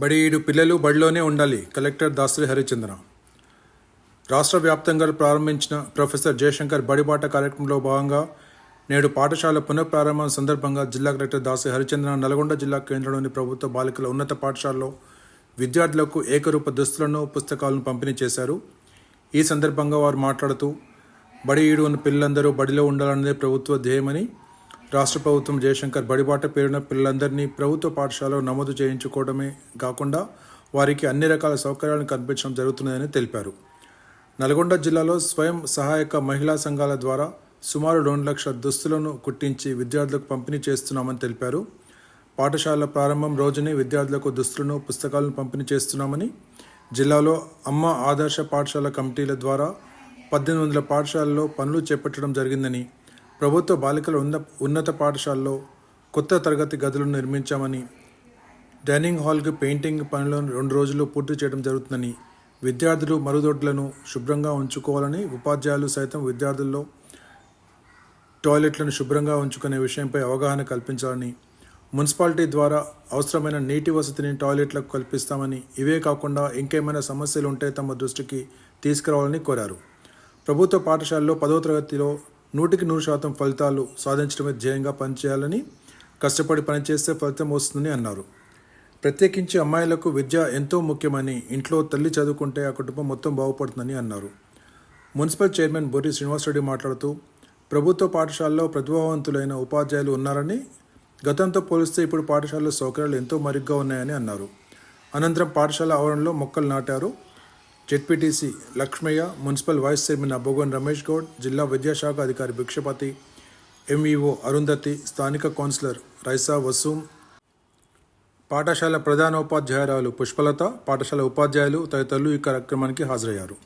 బడి పిల్లలు బడిలోనే ఉండాలి కలెక్టర్ దాసరి హరిచంద్ర రాష్ట్ర వ్యాప్తంగా ప్రారంభించిన ప్రొఫెసర్ జయశంకర్ బడిబాట కార్యక్రమంలో భాగంగా నేడు పాఠశాల పునఃప్రారంభం సందర్భంగా జిల్లా కలెక్టర్ దాసరి హరిచంద్ర నల్గొండ జిల్లా కేంద్రంలోని ప్రభుత్వ బాలికల ఉన్నత పాఠశాలలో విద్యార్థులకు ఏకరూప దుస్తులను పుస్తకాలను పంపిణీ చేశారు. ఈ సందర్భంగా వారు మాట్లాడుతూ బడి ఈడు ఉన్న పిల్లలందరూ బడిలో ఉండాలన్నదే ప్రభుత్వ ధ్యేయమని రాష్ట్ర ప్రభుత్వం జయశంకర్ బడిబాట పేరున పిల్లలందరినీ ప్రభుత్వ పాఠశాలలో నమోదు చేయించుకోవడమే కాకుండా వారికి అన్ని రకాల సౌకర్యాలను కల్పించడం జరుగుతున్నదని తెలిపారు. నల్గొండ జిల్లాలో స్వయం సహాయక మహిళా సంఘాల ద్వారా సుమారు రెండు లక్షల దుస్తులను కుట్టించి విద్యార్థులకు పంపిణీ చేస్తున్నామని తెలిపారు. పాఠశాల ప్రారంభం రోజునే విద్యార్థులకు దుస్తులను పుస్తకాలను పంపిణీ చేస్తున్నామని జిల్లాలో అమ్మ ఆదర్శ పాఠశాల కమిటీల ద్వారా పద్దెనిమిది వందల పాఠశాలలో పనులు చేపట్టడం జరిగిందని ప్రభుత్వ బాలికల ఉన్న ఉన్నత పాఠశాలలో కొత్త తరగతి గదులను నిర్మించామని డైనింగ్ హాల్కి పెయింటింగ్ పనులను రెండు రోజుల్లో పూర్తి చేయడం జరుగుతుందని విద్యార్థులు మరుగుదొడ్లను శుభ్రంగా ఉంచుకోవాలని ఉపాధ్యాయులు సైతం విద్యార్థుల్లో టాయిలెట్లను శుభ్రంగా ఉంచుకునే విషయంపై అవగాహన కల్పించాలని మున్సిపాలిటీ ద్వారా అవసరమైన నీటి వసతిని టాయిలెట్లకు కల్పిస్తామని ఇవే కాకుండా ఇంకేమైనా సమస్యలు ఉంటే తమ దృష్టికి తీసుకురావాలని కోరారు. ప్రభుత్వ పాఠశాలలో పదో తరగతిలో నూటికి నూరు శాతం ఫలితాలు సాధించడమే ధ్యేయంగా పనిచేయాలని కష్టపడి పనిచేస్తే ఫలితం వస్తుందని అన్నారు. ప్రత్యేకించి అమ్మాయిలకు విద్య ఎంతో ముఖ్యమని ఇంట్లో తల్లి చదువుకుంటే ఆ కుటుంబం మొత్తం బాగుపడుతుందని అన్నారు. మున్సిపల్ చైర్మన్ బొర్రి శ్రీనివాసరెడ్డి మాట్లాడుతూ ప్రభుత్వ పాఠశాలలో ప్రతిభావంతులైన ఉపాధ్యాయులు ఉన్నారని గతంతో పోలిస్తే ఇప్పుడు పాఠశాలలో సౌకర్యాలు ఎంతో మరుగ్గా ఉన్నాయని అన్నారు. అనంతరం పాఠశాల ఆవరణలో మొక్కలు నాటారు. ZPTC Lakshmaiah municipal vice chairman Abbogan Ramesh Goud జిల్లా విద్యాశాఖ అధికారి భిక్షపతి ఎంఈఓ అరుంధతి స్థానిక కౌన్సిలర్ రైసా వసూం పాఠశాల ప్రధానోపాధ్యాయురాలు పుష్పలత పాఠశాల ఉపాధ్యాయులు తదితరులు ఈ కార్యక్రమానికి హాజరయ్యారు.